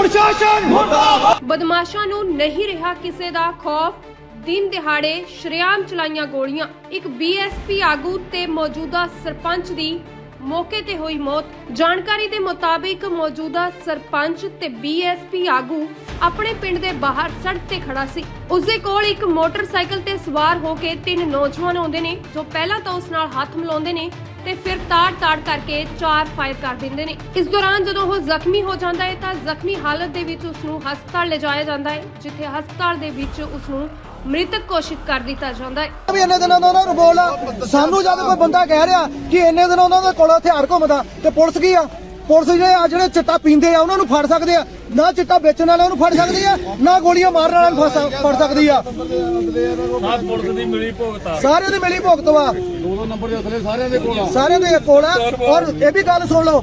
ਪ੍ਰਸ਼ਾਸਨ! ਮੁਰਦਾਬਾਦ! ਬਦਮਾਸ਼ਾਂ ਨੂੰ ਨਹੀਂ ਰਿਹਾ ਕਿਸੇ ਦਾ ਖੌਫ। ਦਿਨ ਦਿਹਾੜੇ ਸ਼ਰੇਆਮ ਚਲਾਈਆਂ ਗੋਲੀਆਂ। ਇੱਕ ਬੀਐਸਪੀ ਆਗੂ ਤੇ ਮੌਜੂਦਾ ਸਰਪੰਚ ਦੀ ਮੌਕੇ ਤੇ ਹੋਈ ਮੌਤ। ਜਾਣਕਾਰੀ ਦੇ ਮੁਤਾਬਿਕ ਮੌਜੂਦਾ ਸਰਪੰਚ ਤੇ ਬੀਐਸਪੀ ਆਗੂ ਆਪਣੇ ਪਿੰਡ ਦੇ ਬਾਹਰ ਸੜਕ ਤੇ ਖੜਾ ਸੀ। ਉਸ ਦੇ ਕੋਲ ਇੱਕ ਮੋਟਰਸਾਈਕਲ ਤੇ ਸਵਾਰ ਹੋ ਕੇ ਤਿੰਨ ਨੌਜਵਾਨ ਆਉਂਦੇ ਨੇ, ਜੋ ਪਹਿਲਾਂ ਤਾਂ ਉਸ ਨਾਲ ਹੱਥ ਮਿਲਾਉਂਦੇ ਨੇ ਤੇ ਫਿਰ ਤਾੜ-ਤਾੜ ਕਰਕੇ ਚਾਰ ਫਾਇਰ ਕਰ ਦਿੰਦੇ ਨੇ। ਇਸ ਦੌਰਾਨ ਜਦੋਂ ਉਹ ਜ਼ਖਮੀ ਹੋ ਜਾਂਦਾ ਹੈ, ਤਾਂ ਜ਼ਖਮੀ ਹਾਲਤ ਦੇ ਵਿੱਚ ਉਸ ਨੂੰ ਹਸਪਤਾਲ ਲਿਜਾਇਆ ਜਾਂਦਾ ਹੈ, ਜਿੱਥੇ ਹਸਪਤਾਲ ਦੇ ਵਿੱਚ ਉਸ ਨੂੰ ਮ੍ਰਿਤਕ ਘੋਸ਼ਿਤ ਕਰ ਦਿੱਤਾ ਜਾਂਦਾ ਹੈ। ਵੀ ਇੰਨੇ ਦਿਨਾਂ ਦਾ ਉਹਨਾਂ ਨੂੰ ਬੋਲ ਆ। ਸਾਨੂੰ ਜਦ ਕੋਈ ਬੰਦਾ ਕਹਿ ਰਿਹਾ ਕਿ ਇੰਨੇ ਦਿਨ ਉਹਨਾਂ ਦੇ ਕੋਲ ਹਥਿਆਰ ਘੁੰਮਦਾ, ਤੇ ਪੁਲਿਸ ਕੀ ਆ? ਪੁਲਿਸ ਜਿਹੜੇ ਆ ਜਿਹੜੇ ਚਿੱਟਾ ਪੀਂਦੇ ਆ ਉਹਨਾਂ ਨੂੰ ਫੜ ਸਕਦੇ ਆ। ਨਾ ਚਿੱਟਾ ਵੇਚਣ ਵਾਲਿਆਂ ਨੂੰ ਫੜ ਸਕਦੀ ਆ ਨਾ ਗੋਲੀਆਂ ਮਾਰਨ ਵਾਲਿਆਂ ਨੂੰ ਫੜ ਸਕ- ਫੜ ਸਕਦੀ ਆ। ਸਾਥ ਪੁਲਿਸ ਦੀ ਮਿਲੀ ਭੁਗਤਾ ਸਾਰਿਆਂ ਦੀ ਮਿਲੀ ਭੁਗਤ ਵਾ। ਦੋ ਦੋ ਨੰਬਰ ਦੇ ਅਸਲੇ ਸਾਰਿਆਂ ਦੇ ਕੋਲ ਆ। ਸਾਰਿਆਂ ਦੇ ਕੋਲ ਆ। ਔਰ ਇਹ ਵੀ ਗੱਲ ਸੁਣ ਲਓ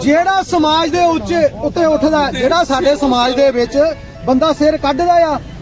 ਜਿਹੜਾ ਸਮਾਜ ਦੇ ਉੱਚੇ ਉੱਤੇ ਉੱਠਦਾ ਜਿਹੜਾ ਸਾਡੇ ਸਮਾਜ ਦੇ ਵਿੱਚ ਬੰਦਾ ਸਿਰ ਕੱਢਦਾ ਆ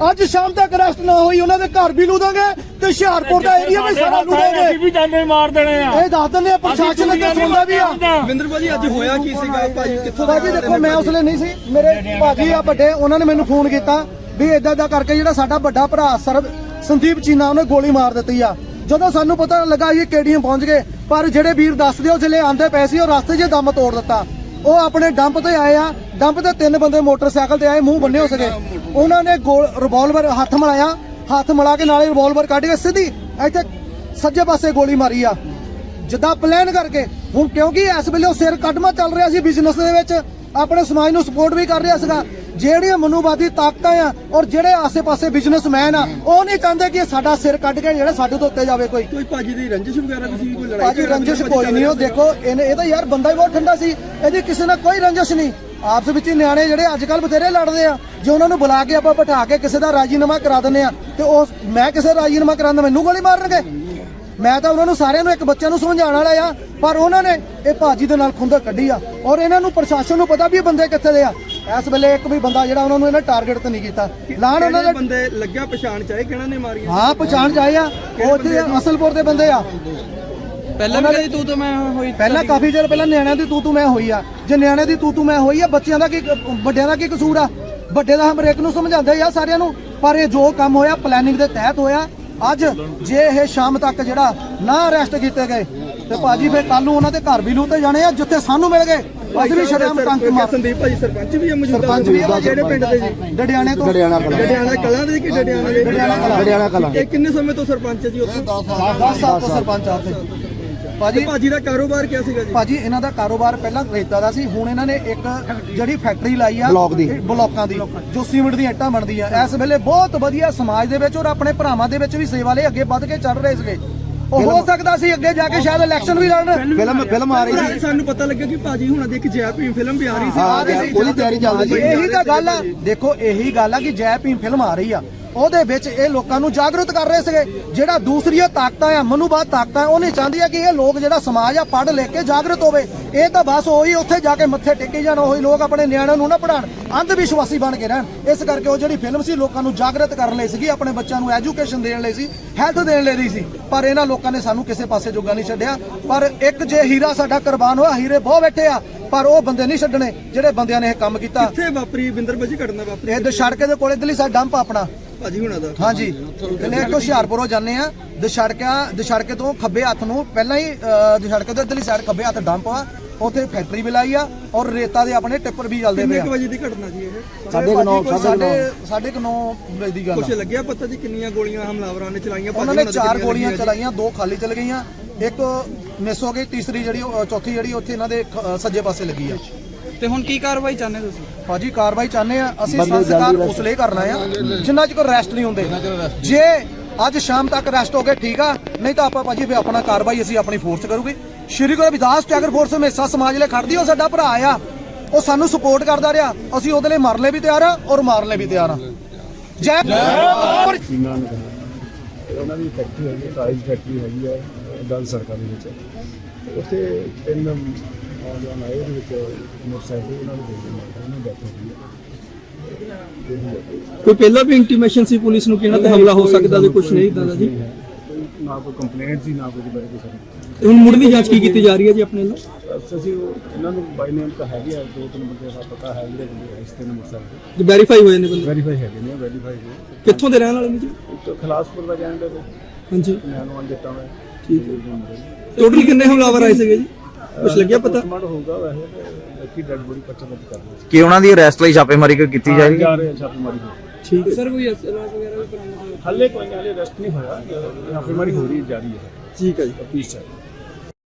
ਅੱਜ ਸ਼ਾਮ ਤੱਕ ਅਰੈਸਟ ਨਾ ਹੋਈ ਉਹਨਾਂ ਦੇ ਘਰ ਵੀ ਲੂਦਾਂਗੇ ਤੇ ਹੁਸ਼ਿਆਰਪੁਰ ਦਾ ਏਰੀਆ ਵੀ ਸਾਰਾ ਅਸੀਂ ਲੂਦਾਂਗੇ ਵੀ ਜਾਨੇ ਮਾਰ ਦੇਣੇ ਆ। ਇਹ ਦੱਸ ਦਿੰਦੇ ਆ ਪ੍ਰਸ਼ਾਸਨ ਅੱਗੇ ਸੁਣਦਾ ਵੀ ਆ। ਵਿੰਦਰ ਭਾਜੀ ਅੱਜ ਹੋਇਆ ਕੀ ਸੀਗਾ? ਭਾਜੀ ਕਿੱਥੋਂ ਭਾਜੀ ਦੇਖੋ ਮੈਂ ਉਸ ਵੇਲੇ ਨਹੀਂ ਸੀ। ਮੇਰੇ ਭਾਜੀ ਆ ਵੱਡੇ ਉਹਨਾਂ ਨੇ ਮੈਨੂੰ ਫੋਨ ਕੀਤਾ ਵੀ ਇਦਾਂ ਇਦਾਂ ਕਰਕੇ ਜਿਹੜਾ ਸਾਡਾ ਵੱਡਾ ਭਰਾ ਸਰਬ ਸੰਦੀਪ ਚੀਨਾ ਉਹਨੇ ਗੋਲੀ ਮਾਰ ਦਿੱਤੀ ਆ। ਜਦੋਂ ਸਾਨੂੰ ਪਤਾ ਲੱਗਾ ਇਹ ਕੇਡੀਐਮ ਪਹੁੰਚ ਗਏ ਪਰ ਜਿਹੜੇ ਵੀਰ ਦੱਸਦੇ ਉਹ ਜਿਹੜੇ ਆਂਦੇ ਪਏ ਸੀ ਉਹ ਰਸਤੇ 'ਚ ਦਮ ਤੋੜ ਦਿੱਤਾ। ਉਹ ਆਪਣੇ ਡੰਪ ਤੇ ਆਏ ਆ ਡੰਪ ਤੇ ਤਿੰਨ ਬੰਦੇ ਮੋਟਰਸਾਈਕਲ ਤੇ ਆਏ ਮੂੰਹ ਬੰਨੇ ਹੋ ਸਕੇ ਉਹਨਾਂ ਨੇ ਰਿਵਾਲਵਰ ਹੱਥ ਮਿਲਾਇਆ ਹੱਥ ਮਿਲਾ ਕੇ ਨਾਲੇ ਰਿਵਾਲਵਰ ਕੱਢ ਕੇ ਸਿੱਧੀ ਇੱਥੇ ਸੱਜੇ ਪਾਸੇ ਗੋਲੀ ਮਾਰੀ ਆ। ਜਿੱਦਾਂ ਪਲਾਨ ਕਰਕੇ ਹੁਣ ਕਿਉਂਕਿ ਇਸ ਵੇਲੇ ਉਹ ਸਿਰ ਕੱਢਮਾ ਚੱਲ ਰਿਹਾ ਸੀ ਬਿਜ਼ਨਸ ਦੇ ਵਿੱਚ ਆਪਣੇ ਸਮਾਜ ਨੂੰ ਸਪੋਰਟ ਵੀ ਕਰ ਰਿਹਾ ਸੀਗਾ। ਜਿਹੜੀਆਂ ਮਨੂਵਾਦੀ ਤਾਕਤਾਂ ਆ ਔਰ ਜਿਹੜੇ ਆਸੇ-ਪਾਸੇ ਬਿਜ਼ਨਸਮੈਨ ਆ ਉਹ ਨਹੀਂ ਚਾਹੁੰਦੇ ਕਿ ਸਾਡਾ ਸਿਰ ਕੱਢ ਕੇ ਜਿਹੜਾ ਸਾਡੇ ਤੋਂ ਉੱਤੇ ਜਾਵੇ ਕੋਈ। ਕੋਈ ਭਾਜੀ ਦੀ ਰੰਜਿਸ਼ ਵਗੈਰਾ ਤੁਸੀਂ ਕੋਈ ਲੜਾਈ ਭਾਜੀ ਰੰਜਿਸ਼ ਕੋਈ ਨਹੀਂ ਉਹ? ਦੇਖੋ ਇਹਨੇ ਇਹ ਤਾਂ ਯਾਰ ਬੰਦਾ ਹੀ ਬਹੁਤ ਠੰਡਾ ਸੀ ਇਹਦੀ ਕਿਸੇ ਨਾਲ ਕੋਈ ਰੰਜਿਸ਼ ਨਹੀਂ। ਆਪਸ ਵਿੱਚ ਹੀ ਨਿਆਣੇ ਜਿਹੜੇ ਅੱਜ ਕੱਲ ਬਥੇਰੇ ਲੜਦੇ ਆ ਜੇ ਉਹਨਾਂ ਨੂੰ ਬੁਲਾ ਕੇ ਆਪਾਂ ਬਿਠਾ ਕੇ ਕਿਸੇ ਦਾ ਰਾਜੀਨਾਮਾ ਕਰਾ ਦਿੰਦੇ ਆ ਤੇ ਉਹ ਮੈਂ ਕਿਸੇ ਰਾਜੀਨਾਮਾ ਕਰਾਉਂਦਾ ਮੈਨੂੰ ਗੋਲੀ ਮਾਰਨਗੇ? ਮੈਂ ਤਾਂ ਉਹਨਾਂ ਨੂੰ ਸਾਰਿਆਂ ਨੂੰ ਇੱਕ ਬੱਚਿਆਂ ਨੂੰ ਸਮਝਾਉਣ ਵਾਲਾ ਆ ਪਰ ਉਹਨਾਂ ਨੇ ਇਹ ਭਾਜੀ ਦੇ ਨਾਲ ਖੁੰਦਕ ਕੱਢੀ ਆ ਔਰ ਇਹਨਾਂ ਨੂੰ ਪ੍ਰਸ਼ਾਸਨ ਨੂੰ ਪਤਾ ਵੀ ਇਹ ਬੰਦੇ ਕਿੱਥੇ ਦੇ ਆ। ਇਸ ਵੇਲੇ ਇੱਕ ਵੀ ਬੰਦਾ ਜਿਹੜਾ ਉਹਨਾਂ ਨੂੰ ਇਹਨਾਂ ਟਾਰਗੇਟ ਤੇ ਨਹੀਂ ਕੀਤਾ। ਲਾਣ ਉਹਨਾਂ ਦੇ ਬੰਦੇ ਲੱਗਿਆ ਪਛਾਣ ਚਾਹੇ ਕਿਹਨਾਂ ਨੇ ਮਾਰੀ ਹਾਂ ਪਛਾਣ ਜਾਏ ਆ ਉਹ ਇੱਥੇ ਅਸਲਪੁਰ ਦੇ ਬੰਦੇ ਆ। ਪਹਿਲਾਂ ਵੀ ਕਦੀ ਤੂੰ ਤਾਂ ਮੈਂ ਹੋਈ ਪਹਿਲਾਂ ਕਾਫੀ ਚਿਰ ਪਹਿਲਾਂ ਨਿਆਣਿਆਂ ਦੀ ਤੂ ਤੂ ਮੈਂ ਹੋਈ ਆ। ਜੇ ਨਿਆਣਿਆਂ ਦੀ ਤੂ ਤੂ ਮੈਂ ਹੋਈ ਆ ਬੱਚਿਆਂ ਦਾ ਕੀ ਵੱਡਿਆਂ ਦਾ ਕੀ ਕਸੂਰ ਆ? ਵੱਡੇ ਦਾ ਹਮਰੇਕ ਨੂੰ ਸਮਝਾਉਂਦੇ ਆ ਸਾਰਿਆਂ ਨੂੰ। ਪਰ ਇਹ ਜੋ ਕੰਮ ਹੋਇਆ ਪਲੈਨਿੰਗ ਦੇ ਤਹਿਤ ਹੋਇਆ ਅੱਜ ਜੇ ਇਹ ਸ਼ਾਮ ਤੱਕ ਜਿਹੜਾ ਨਾ ਅਰੈਸਟ ਕੀਤੇ ਗਏ ਤੇ ਭਾਜੀ ਫਿਰ ਕੱਲ ਨੂੰ ਉਹਨਾਂ ਦੇ ਘਰ ਵੀ ਲੂਤੇ ਜਾਣੇ ਆ ਜਿੱਥੇ ਸਾਨੂੰ ਮਿਲ ਗਏ। ਅਸੀਂ ਵੀ ਸ਼ਰਮ ਟੰਕ ਮਾਰ ਸੰਦੀਪ ਭਾਜੀ ਸਰਪੰਚ ਵੀ ਆ ਮੌਜੂਦਾ ਸਰਪੰਚ ਵੀ ਆ ਜਿਹੜੇ ਪਿੰਡ ਦੇ ਜੀ। ਡੜਿਆਣੇ ਤੋਂ ਡੜਿਆਣਾ ਕਲਾਂ। ਦੇ ਕਿ ਡੜਿਆਣਾ ਦੇ? ਡੜਿਆਣਾ ਕਲਾਂ। ਇਹ ਕਿੰਨੇ ਸਮੇਂ ਤੋਂ ਸਰਪੰਚ ਜੀ ਉੱਥੇ? 10 ਸਾਲ ਤੋਂ ਸਰਪੰਚ ਆ ਉੱਥੇ। ਤੇ ਭਾਜੀ ਭਾਜੀ ਦਾ ਕਾਰੋਬਾਰ ਕਿਆ ਸੀਗਾ ਜੀ? ਭਾਜੀ ਇਹਨਾਂ ਦਾ ਕਾਰੋਬਾਰ ਪਹਿਲਾਂ ਰੇਤਾ ਦਾ ਸੀ ਹੁਣ ਇਹਨਾਂ ਨੇ ਇੱਕ ਜਿਹੜੀ ਫੈਕਟਰੀ ਲਾਈ ਆ ਬਲੌਕ ਦੀ। ਬਲੌਕਾਂ ਦੀ ਜੋ ਸੀਮਿੰਟ ਦੀਆਂ ਇੱਟਾਂ ਬਣਦੀਆਂ। ਇਸ ਵੇਲੇ ਬਹੁਤ ਵਧੀਆ ਸਮਾਜ ਦੇ ਵਿੱਚ ਔਰ ਆਪਣੇ ਭਰਾਵਾਂ ਦੇ ਵਿੱਚ ਵੀ ਸੇਵਾ ਲਈ ਅੱਗੇ ਵੱਧ ਕੇ ਚੱਲ ਰਹੇ ਸੀਗੇ। ਉਹ ਹੋ ਸਕਦਾ ਸੀ ਅੱਗੇ ਜਾ ਕੇ ਸ਼ਾਇਦ ਇਲੈਕਸ਼ਨ ਵੀ ਲੜਨ। ਫਿਲਮ ਫਿਲਮ ਆ ਰਹੀ ਸੀ। ਸਾਨੂੰ ਪਤਾ ਲੱਗਾ ਕਿ ਭਾਜੀ ਹੁਣਾਂ ਦੀ ਇੱਕ ਜੈ ਭੀਮ ਫਿਲਮ ਵੀ ਆ ਰਹੀ ਸੀ। ਆ ਰਹੀ ਸੀ। ਉਹਦੀ ਤਿਆਰੀ ਚੱਲਦੀ ਸੀ। ਇਹੀ ਤਾਂ ਗੱਲ ਆ। ਦੇਖੋ ਇਹੀ ਗੱਲ ਆ ਕਿ ਜੈ ਭੀਮ ਫਿਲਮ ਆ ਰਹੀ ਆ। ਉਹਦੇ ਵਿੱਚ ਇਹ ਲੋਕਾਂ ਨੂੰ ਜਾਗਰੂਕ ਕਰ ਰਹੇ ਸੀਗੇ। ਜਿਹੜਾ ਦੂਸਰੀਆਂ ਤਾਕਤਾਂ ਆ ਮਨੂਬਾਦ ਤਾਕਤਾਂ, ਉਹ ਨਹੀਂ ਚਾਹੁੰਦੀਆਂ ਕਿ ਇਹ ਲੋਕ ਜਿਹੜਾ ਸਮਾਜ ਆ, ਪੜ੍ਹ ਲਿਖ ਕੇ ਜਾਗਰੂਕ ਹੋਵੇ। ਇਹ ਤਾਂ ਬਸ ਉਹੀ ਉੱਥੇ ਜਾ ਕੇ ਮੱਥੇ ਟੇਕੇ ਜਾਣ, ਉਹੀ ਲੋਕ ਆਪਣੇ ਨਿਆਣਿਆਂ ਨੂੰ ਨਾ ਪੜਾਣ ਅੰਧ ਵਿਸ਼ਵਾਸੀ ਬਣ ਕੇ ਰਹਿਣ। ਇਸ ਕਰਕੇ ਉਹ ਜਿਹੜੀ ਫਿਲਮ ਸੀ, ਲੋਕਾਂ ਨੂੰ ਜਾਗਰੂਕ ਕਰਨ ਲਈ ਸੀਗੀ, ਆਪਣੇ ਬੱਚਿਆਂ ਨੂੰ ਐਜੂਕੇਸ਼ਨ ਦੇਣ ਲਈ ਸੀ ਹੈਲਥ ਦੇਣ ਲਈ ਸੀ। ਪਰ ਇਹਨਾਂ ਲੋਕਾਂ ਨੇ ਸਾਨੂੰ ਕਿਸੇ ਪਾਸੇ ਜੋਗਾ ਨਹੀਂ ਛੱਡਿਆ। ਪਰ ਇੱਕ ਜੇ ਹੀਰਾ ਸਾਡਾ ਕੁਰਬਾਨ ਹੋਇਆ, ਹੀਰੇ ਬਹੁਤ ਬੈਠੇ ਆ। ਪਰ ਉਹ ਬੰਦੇ ਨਹੀਂ ਛੱਡਣੇ ਜਿਹੜੇ ਬੰਦਿਆਂ ਨੇ ਇਹ ਕੰਮ ਕੀਤਾ। ਕਿੱਥੇ ਵਾਪਰੀ? ਵਿੰਦਰ ਭਾਜੀ ਘਟਨਾ ਵਾਪਰੀ। ਇਹ ਦਸ਼ੜਕੇ ਦੇ ਕੋਲੇ ਦਿੱਲੀ ਸਾਡਾ ਡੰਪ ਆਪਣਾ। ਭਾਜੀ ਹੁਣਾਂ ਦਾ। ਹਾਂਜੀ। ਇਹਨੇ ਇੱਕ ਹੁਸ਼ਿਆਰਪੁਰੋਂ ਜਾਂਦੇ ਆ। ਦਸ਼ੜਕਾ ਦਸ਼ੜਕੇ ਤੋਂ ਖੱਬੇ ਹੱਥ ਨੂੰ ਪਹਿਲਾਂ ਹੀ ਦਸ਼ੜਕੇ ਤੋਂ ਇੱਧਰਲੀ ਸਾਈਡ ਖੱਬੇ ਹੱਥ ਡੰਪ ਆ। ਉੱਥੇ ਫੈਕਟਰੀ ਵੀ ਲਾਈ ਆ ਔਰ ਰੇਤਾ ਦੇ ਆਪਣੇ ਟਿੱਪਰ ਵੀ ਚੱਲਦੇ ਪਏ ਕਿੰਨੇ ਆ ਕੁ ਵਜੇ ਦੀ ਘਟਨਾ ਜੀ ਇਹ? ਸਾਢੇ ਸਾਢੇ ਕੁ ਨੌ ਵਜੇ ਦੀ ਗੱਲ ਕੁਛ ਲੱਗਿਆ ਪਤਾ ਜੀ ਕਿੰਨੀਆਂ ਗੋਲੀਆਂ ਹਮਲਾਵਰਾਂ ਨੇ ਚਲਾਈਆਂ? ਉਹਨਾਂ ਨੇ ਚਾਰ ਗੋਲੀਆਂ ਚਲਾਈਆਂ ਦੋ ਖਾਲੀ ਚਲ ਗਈਆਂ। ਇੱਕ ਮਿਸ ਹੋ ਗਈ ਤੀਸਰੀ ਜਿਹੜੀ ਉਹ- ਚੌਥੀ ਜਿਹੜੀ ਉੱਥੇ ਇਹਨਾਂ ਦੇ ਖ- ਸੱਜੇ ਪਾਸੇ ਲੱਗੀ ਆ। ਤੇ ਹੁਣ ਕੀ ਕਾਰਵਾਈ ਚਾਹੁੰਦੇ ਤੁਸੀਂ? ਭਾਜੀ ਕਾਰਵਾਈ ਚਾਹੁੰਦੇ ਆ ਅਸੀਂ ਸੰਸਕਾਰ ਉਸ ਲਈ ਕਰਨਾ ਆ। ਜਿੰਨਾ ਚਿਰ ਰੈਸਟ ਨਹੀਂ ਹੁੰਦੇ। ਜੇ ਅੱਜ ਸ਼ਾਮ ਤੱਕ ਰੈਸਟ ਹੋ ਗਏ ਠੀਕ ਆ। ਨਹੀਂ ਤਾਂ ਆਪਾਂ ਭਾਜੀ ਫਿਰ ਆਪਣਾ ਕਾਰਵਾਈ ਅਸੀਂ ਆਪਣੀ ਫੋਰਸ ਕਰੂਗੇ। ਸ਼੍ਰੀ ਗੁਰੂ ਰਵਿਦਾਸ ਟੈਗਰ ਫੋਰਸ ਹਮੇਸ਼ਾ ਸਮਾਜ ਲਈ ਖੜਦੀ ਉਹ ਸਾਡਾ ਭਰਾ ਆ। ਉਹ ਸਾਨੂੰ ਸਪੋਰਟ ਕਰਦਾ ਰਿਹਾ। ਅਸੀਂ ਉਹਦੇ ਲਈ ਮਰਨ ਲਈ ਵੀ ਤਿਆਰ ਆ ਔਰ ਮਾਰਨ ਲਈ ਵੀ ਤਿਆਰ ਆ। ਜੈ ਨੇ ਕਹਾ ਉਹਨਾਂ ਦੀ ਫੈਕਟਰੀ ਹੈਗੀ ਟਾਈਲ ਫੈਕਟਰੀ ਹੈਗੀ ਹੈ ਦਲ ਸਰਕਾਰ ਦੇ ਵਿੱਚ ਉੱਥੇ ਤਿੰਨ ਨੌਜਵਾਨ ਆਏ ਉਹਦੇ ਵਿੱਚ ਮੋਟਰਸਾਈਕਲ ਉਹਨਾਂ ਨੂੰ ਦੇ ਦਿੱਤਾ ਉਹਨਾਂ ਨੂੰ ਡੈਥ ਹੋ ਗਈ ਹੈ। ਕੋਈ ਪਹਿਲਾਂ ਵੀ ਇੰਟੀਮੇਸ਼ਨ ਸੀ ਪੁਲਿਸ ਨੂੰ ਕਿ ਇਹਨਾਂ ਤੇ ਹਮਲਾ ਹੋ ਸਕਦਾ ਤੇ ਕੁਝ ਨਹੀਂ? ਇਦਾਂ ਦਾ ਜੀ? ਨਾ ਕੋਈ ਕੰਪਲੇਂਟ ਸੀ ਨਾ ਕੋਈ ਬਾਰੇ ਕੋਈ ਤੇ ਹੁਣ ਮੁੱਢਲੀ ਜਾਂਚ ਕੀ ਕੀਤੀ ਜਾ ਰਹੀ ਹੈ ਜੀ ਆਪਣੇ ਬਸ ਅਸੀਂ ਉਹ ਇਹਨਾਂ ਨੂੰ ਬਾਈ ਨੇਮ ਤਾਂ ਹੈਗੇ ਆ ਦੋ ਤਿੰਨ ਬੰਦੇ ਦਾ ਪਤਾ ਹੈ ਜਿਹੜੇ ਬੰਦੇ ਇਸ ਤੇ ਮੋਟਰਸਾਈਕਲ ਜੇ ਵੈਰੀਫਾਈ ਹੋਏ ਨੇ ਬੰਦੇ? ਵੈਰੀਫਾਈ ਹੈਗੇ ਨੇ ਵੈਰੀਫਾਈ ਨੇ। ਕਿੱਥੋਂ ਦੇ ਰਹਿਣ ਵਾਲੇ ਨੇ ਜੀ? ਖਲਾਸਪੁਰ ਦਾ ਕਹਿੰਦੇ ਨੇ। ਹਾਂਜੀ। ਮੈਂ ਨੂੰ ਦਿੱਤਾ ਮੈਂ ਠੀਕ ਹੈ। ਟੋਟਲ ਕਿੰਨੇ ਹਮਲਾਵਰ ਆਏ ਸੀਗੇ ਜੀ? ਕੁਝ ਲੱਗਿਆ ਪਤਾ? ਪੋਸਟਮਾਰਟਮ ਹੋਊਗਾ ਵੈਸੇ ਤੇ ਬਾਕੀ ਡੈਡ ਬੋਡੀ ਪੱਚਾ ਤੱਕ ਕਰਨਾ ਕਿ ਉਹਨਾਂ ਦੀ ਅਰੈਸਟ ਲਈ ਛਾਪੇਮਾਰੀ ਕੀਤੀ ਜਾ ਰਹੀ ਹੈ? ਜਾ ਰਹੇ ਆ ਛਾਪੇਮਾਰੀ ਹੋ ਠੀਕ ਹੈ। ਸਰ ਕੋਈ ਅਸਲਾ ਵਗੈਰਾ ਵੀ ਬਰਾਮਦ ਹੱਲੇ ਕੋਈ ਨਹੀਂ ਹਲੇ ਰੈਸਟ ਨਹੀਂ ਹੋਇਆ। ਛਾਪੇਮਾਰੀ ਹੋ ਰਹੀ ਹੈ ਜਾਰੀ ਹੈ। ਠੀਕ ਹੈ ਜੀ। ਚੱਲ ਰਹੀ ਹੈ।